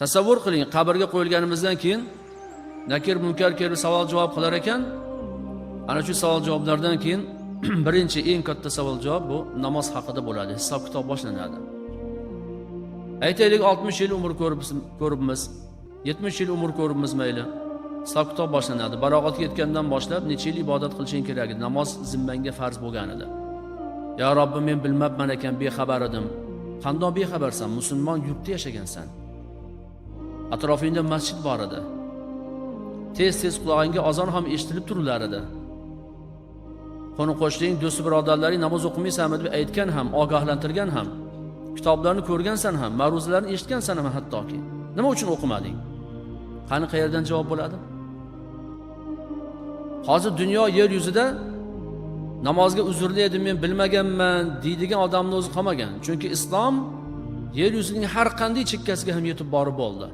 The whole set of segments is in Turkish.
tasavvur qiling qabrga qo'yilganimizdan keyin nakir munkar kelib savol javob qilar ekan. Ana shu savol javoblardan keyin birinchi eng katta savol javob bu namoz haqida bo'ladi. Hisob kitob boshlanadi. Aytaylik oltmish yil umr ko'ribmiz- ko'ribmiz yetmish yil umr ko'ribmiz mayli. Hisob kitob boshlanadi. Balog'atga yetgandan boshlab necha yil ibodat qilishing kerak? Edi namoz zimmangga farz bo'lgan edi. Yo robbim men bilmabman ekan bexabar edim. Qandoq bexabarsan? Musulmon yurtda yashagansan. Atrofingda masjid bor edi. Tez tez qulog'ingga azon ham eshitilib turilar edi. Qo'ni qo'shning do'st birodarlaring namoz o'qimaysanmi deb aytgan ham ogohlantirgan ham kitoblarni ko'rgansan ham ma'ruzalarni eshitgansan ham hattoki. Nima uchun o'qimading? Qani qayerdan javob bo'ladi? Hozir dunyo yer yuzida namozga uzrli edim men bilmaganman deydigan odamni o'zi qolmagan. Chunki islom yer yuzining har qanday chekkasiga ham yetib borib bo'ldi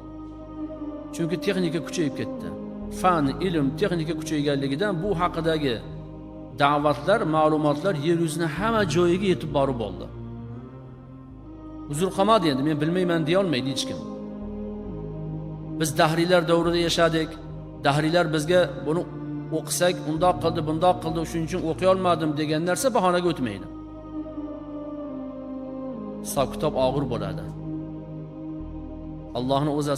chunki texnika kuchayib ketdi. Fan ilm texnika kuchayganligidan bu haqidagi da'vatlar ma'lumotlar yer yuzini hamma joyiga yetib borib bo'ldi. Uzr qolmadi endi men bilmayman deyolmaydi hech kim. Biz dahriylar davrida yashadik. Dahriylar bizga buni o'qisak undoq qildi bundoq qildi shuning uchun o'qiy olmadim degan narsa bahonaga o'tmaydi. Hisob kitob og'ir bo'ladi. Allohni o'zi